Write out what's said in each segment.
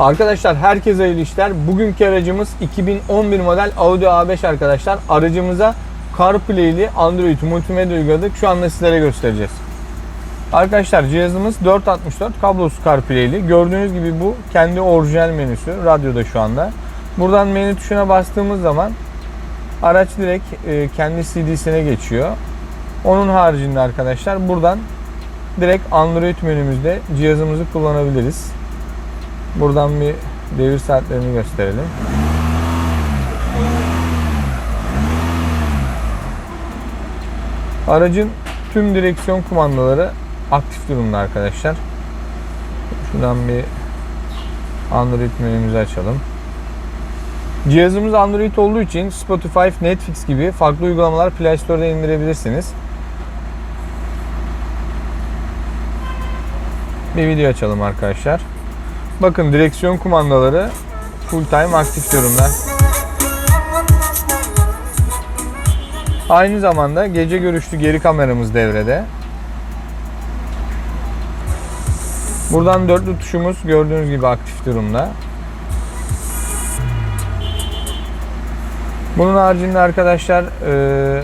Arkadaşlar herkese hayırlı işler. Bugünkü aracımız 2011 model Audi A5 arkadaşlar. Aracımıza CarPlay'li Android multimedya uyguladık. Şu anda sizlere göstereceğiz. Arkadaşlar cihazımız 464 kablosuz CarPlay'li. Gördüğünüz gibi bu kendi orijinal menüsü. Radyoda şu anda. Buradan menü tuşuna bastığımız zaman araç direkt e, kendi CD'sine geçiyor. Onun haricinde arkadaşlar buradan direkt Android menümüzde cihazımızı kullanabiliriz. Buradan bir devir saatlerini gösterelim. Aracın tüm direksiyon kumandaları aktif durumda arkadaşlar. Şuradan bir Android menümüzü açalım. Cihazımız Android olduğu için Spotify, Netflix gibi farklı uygulamalar Play Store'da indirebilirsiniz. Bir video açalım arkadaşlar. Bakın direksiyon kumandaları full time aktif durumda. Aynı zamanda gece görüşlü geri kameramız devrede. Buradan dörtlü tuşumuz gördüğünüz gibi aktif durumda. Bunun haricinde arkadaşlar e,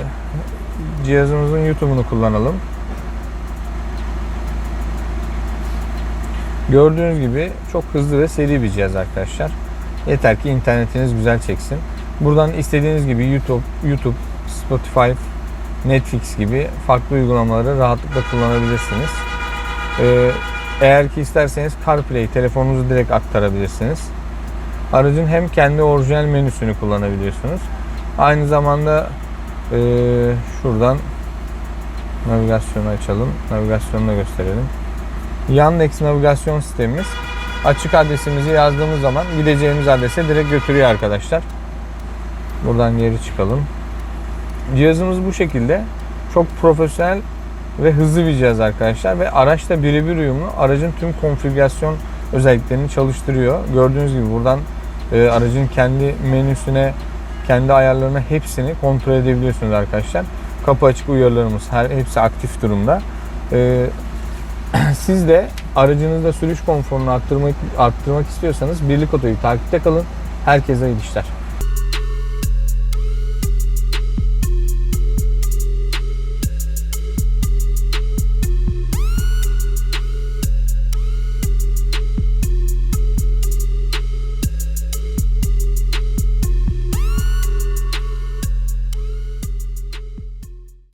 cihazımızın YouTube'unu kullanalım. Gördüğünüz gibi çok hızlı ve seri bir cihaz arkadaşlar. Yeter ki internetiniz güzel çeksin. Buradan istediğiniz gibi YouTube, YouTube, Spotify, Netflix gibi farklı uygulamaları rahatlıkla kullanabilirsiniz. Ee, eğer ki isterseniz CarPlay telefonunuzu direkt aktarabilirsiniz. Aracın hem kendi orijinal menüsünü kullanabiliyorsunuz. Aynı zamanda e, şuradan navigasyonu açalım. Navigasyonunu da gösterelim. Yandex navigasyon sistemimiz açık adresimizi yazdığımız zaman gideceğimiz adrese direkt götürüyor arkadaşlar. Buradan geri çıkalım. Cihazımız bu şekilde. Çok profesyonel ve hızlı bir cihaz arkadaşlar ve araçla birebir uyumlu. Aracın tüm konfigürasyon özelliklerini çalıştırıyor. Gördüğünüz gibi buradan e, aracın kendi menüsüne, kendi ayarlarına hepsini kontrol edebiliyorsunuz arkadaşlar. Kapı açık uyarılarımız her hepsi aktif durumda. E, siz de aracınızda sürüş konforunu arttırmak, arttırmak istiyorsanız Birlik Oto'yu takipte kalın. Herkese iyi işler.